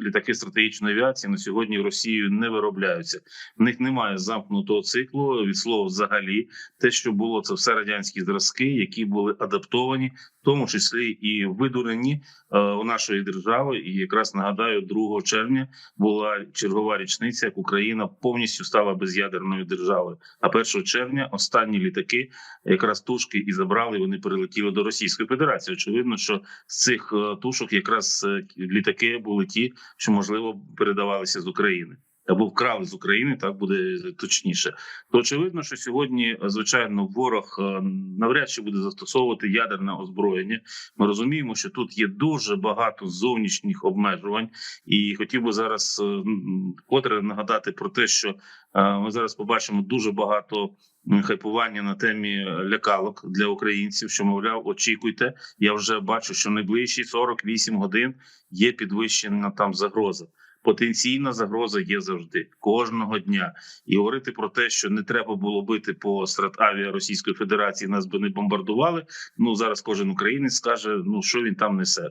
літаки стратегічної авіації на сьогодні в Росію не виробляються. В них немає замкнутого циклу від слова взагалі. Те, що було, це все радянські зразки, які були адаптовані, в тому числі і видурені е, у нашої держави. І якраз нагадаю, 2 червня була чергова річниця, як Україна повністю стала без'ядерною державою. А 1 червня останні літаки, якраз тушки, і забрали. Вони перелетіли до Російської Федерації. Очевидно, що з цих е, тушок якраз е, літаки були ті, що можливо передавалися з України. Або вкрали з України, так буде точніше. То очевидно, що сьогодні, звичайно, ворог е, навряд чи буде застосовувати ядерне озброєння. Ми розуміємо, що тут є дуже багато зовнішніх обмежувань, і хотів би зараз е, м, вкотре нагадати про те, що е, ми зараз побачимо дуже багато хайпування на темі лякалок для українців. Що мовляв, очікуйте. Я вже бачу, що найближчі 48 годин є підвищена там загроза. Потенційна загроза є завжди кожного дня, і говорити про те, що не треба було бити по стратавія Російської Федерації, нас би не бомбардували. Ну зараз кожен українець скаже, ну що він там несе.